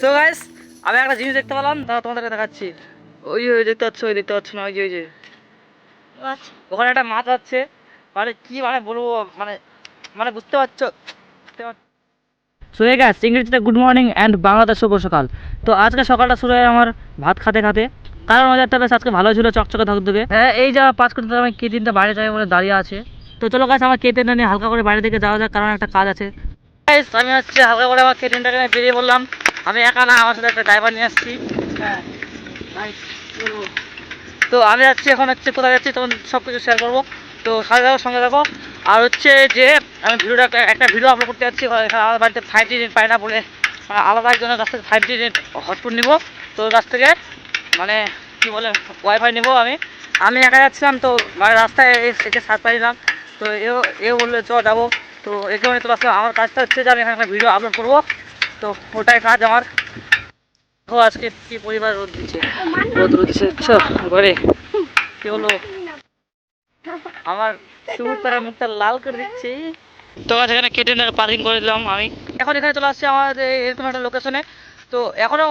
তো গাইস আমি একটা জিনিস দেখতে পেলাম তা তোমাদেরকে দেখাচ্ছি। ওই ওই দেখতে পাচ্ছ ওই দেখতে পাচ্ছ না ওই যে ওই যে। ওখানে একটা মাছ আছে। মানে কি মানে বলব মানে মানে বুঝতে পারছ? সো হে গাইস ইংরেজিতে গুড মর্নিং অ্যান্ড বাংলাদেশ শুভ সকাল। তো আজকে সকালটা শুরু হয় আমার ভাত খাতে খাতে। কারণ ওদেরটা বেশ আজকে ভালো ছিল চকচকে ধকধকে। হ্যাঁ এই যা পাঁচ কোটি আমি কে দিনটা বাইরে যাবে বলে দাঁড়িয়ে আছে। তো চলো গাছ আমার কেটেনটা নিয়ে হালকা করে বাইরে দিকে যাওয়া যাক কারণ একটা কাজ আছে। আমি হচ্ছে হালকা করে আমার কেটেনটাকে বেরিয়ে বললাম আমি একা না আমার সাথে একটা ড্রাইভার নিয়ে আসছি। হ্যাঁ তো আমি যাচ্ছি এখন হচ্ছে কোথায় যাচ্ছি তখন সব কিছু শেয়ার করব। তো সাথে থাকো সঙ্গে থাকো। আর হচ্ছে যে আমি ভিডিওটা একটা ভিডিও আপলোড করতে যাচ্ছি এখানে আমার বাড়িতে ফাইভ জি নেট পাই না বলে মানে আলাদা একজনের কাছ থেকে ফাইভ জি নেট হটস্পট নিবো। তো ওর কাছ থেকে মানে কী বলে ওয়াইফাই নেব আমি। আমি একা যাচ্ছিলাম তো মানে রাস্তায় এ- একে সার পাইলাম তো এও এ বলল চ যাব। তো একে মানে আসলাম আমার কাজটা হচ্ছে যে আমি এখানে একটা ভিডিও আপলোড করব। তো ওটাই কাজ আমার। ও আজকে কি পরিবার রোদ দিচ্ছে। রোদ রোদ দিচ্ছে দেখছ ঘরে। কি হলো? আমার চুল তারা মুখটা লাল করে দিচ্ছে। তো আজ এখানে কেটে পার্কিং করে দিলাম আমি। এখন এখানে চলে আসছি আমাদের এরকম একটা লোকেশনে তো এখনও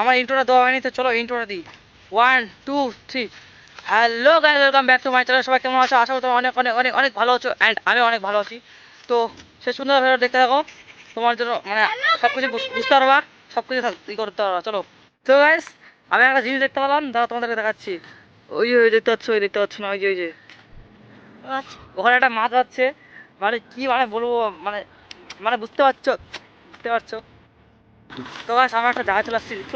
আমার ইন্ট্রোটা দেওয়া হয়নি, তো চলো ইন্ট্রোটা দিই। One two three hello guys welcome back to my channel সবাই কেমন আছো? আশা করি তোমরা অনেক অনেক অনেক অনেক ভালো আছো। অ্যান্ড আমি অনেক ভালো আছি। তো সে সুন্দর ভিডিও দেখতে থাকো। তোমার জন্য মানে সব কিছু বুঝতে পারবা? সব কিছু ই করতে পারবা চলো। তো গাইস আমি একটা জিনিস দেখতে পেলাম দাঁড়া তোমাদেরকে দেখাচ্ছি। ওই ওই দেখতে পাচ্ছ ওই দেখতে পাচ্ছ না ওই যে ওই যে। আচ্ছা। ওখানে একটা মাছ আছে মানে কি মানে বলব মানে মানে বুঝতে পারছ বুঝতে পারছ? তো গাছ আমার একটা জায়গা চলে আসছি দেখছ?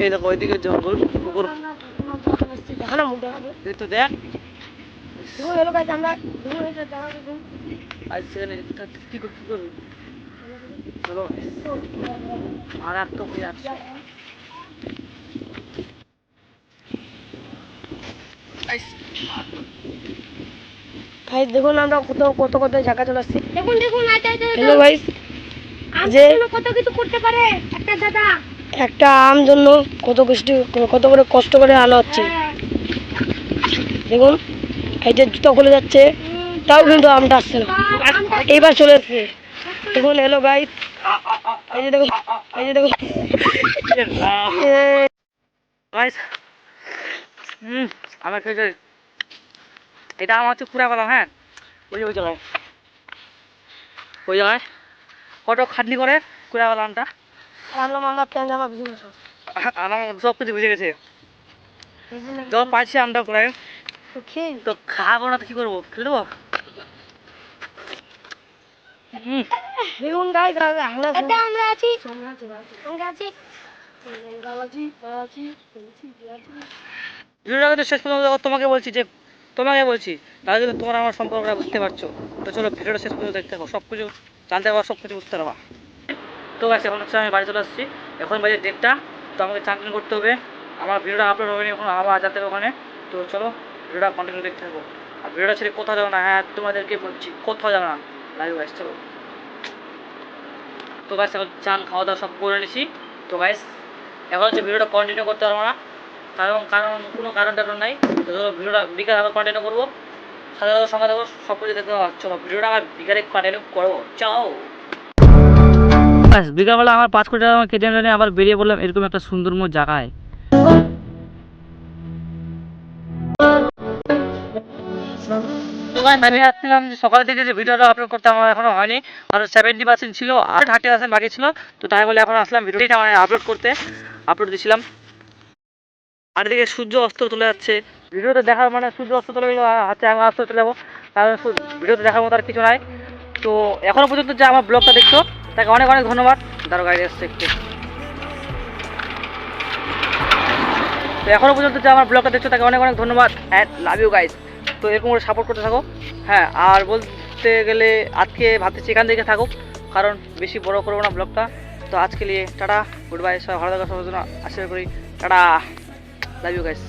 এই দেখো ওইদিকে জঙ্গল পুকুর। তো দেখ। আজ সেখানে কি কর- কি করবি? চলো হয়ে যাচ্ছে দেখুন আমরা কত কত কত জায়গা চলে আসছি। দেখুন দেখুন হ্যালো আম যে- কত কিছু করতে পারে একটা দাদা। একটা আম জন্য কত কষ্ট কত করে কষ্ট করে আনা হচ্ছে। হ্যাঁ। দেখুন এই যে জুতো খুলে যাচ্ছে তাও কিন্তু আমটা আসছে না। এইবার চলে এসছে। দেখুন এলো গাইস এই যে দেখুন এই যে দেখুন গাইস হুম আমার খেয়েছে এটা আমার হচ্ছে পুরা কলাম হ্যাঁ? ওই ওই জায়গায়। ওই জায়গায়। কত খাটনি করে কুড়া কলামটা আনলাম আমরা প্যান্ট জামা বিজনেস আমার সব কিছু বুঝে গেছে। যখন আমরা তো খাব না তো কি করব? খেলে দেবো হুম দেখুন গাইস আমরা আমরা আছি। আমরা আছি, আমরা ভিডিওটা শেষ পর্যন্ত তোমাকে বলছি যে তোমাকে বলছি তাহলে কিন্তু তোমরা আমার সম্পর্কটা বুঝতে পারছ। তো চলো ভিডিওটা শেষ পর্যন্ত দেখতে থাকো। সব কিছু জানতে পারবা সব কিছু বুঝতে পারবা তো গাছ এখন হচ্ছে আমি বাড়ি চলে আসছি। এখন বাজে দেড়টা। তো আমাকে চান করতে হবে। আমার ভিডিওটা আপলোড হবে না এখন আবার যেতে হবে ওখানে। তো চলো ভিডিওটা কন্টিনিউ দেখতে থাকো। আর ভিডিওটা ছেড়ে কোথাও যাব না। হ্যাঁ তোমাদেরকে বলছি কোথাও যাব না। লাইভ গাইস চলো। তো গাছ এখন চান খাওয়া দাওয়া সব করে নিছি। তো গাইস এখন হচ্ছে ভিডিওটা কন্টিনিউ করতে পারব না। কারণ কারণ, কোনো কারণ টারণ নাই। তো ভিডিওটা বিকালে আবার কন্টিনিউ করব। সাধারণত সঙ্গে থাকো, সব কিছু দেখতে চলো, ভিডিওটা আবার বিকালে কন্টিনিউ করব। চাও বিকালবেলা আমার পাঁচ কোটি টাকা কেটে নিয়ে আবার বেরিয়ে পড়লাম এরকম একটা সুন্দরময় জায়গায়। আমি ভাবছিলাম যে সকালের দিকে যে ভিডিওটা আপলোড করতে আমার এখনও হয়নি। আর সেভেন্টি পার্সেন্ট ছিল আর থার্টি পার্সেন্ট বাকি ছিল। তো তাই বলে এখন আসলাম ভিডিওটা মানে আপলোড করতে আপলোড দিছিলাম। আর এদিকে সূর্য অস্ত চলে যাচ্ছে। ভিডিওতে দেখার মানে সূর্য অস্ত চলে গেলে হাতে আমি অস্ত চলে যাব। কারণ ভিডিওতে দেখার মতো আর কিছু নাই। তো এখনও পর্যন্ত যে আমার ব্লগটা দেখছ, তাকে অনেক অনেক ধন্যবাদ। দাঁড়ো গাড়ি আসছে একটু তো এখনও পর্যন্ত যে আমার ব্লগটা দেখছ, তাকে অনেক অনেক ধন্যবাদ। অ্যান্ড লাভ ইউ গাইস তো এরকম করে সাপোর্ট করতে থাকো। হ্যাঁ আর বলতে গেলে আজকে ভাবতেছি এখান থেকে থাকুক, কারণ বেশি বড় করব না ব্লগটা তো আজকে নিয়ে টাটা গুড বাই সবাই ভালো থাকার সবার জন্য আশীর্বাদ করি। Tata love you guys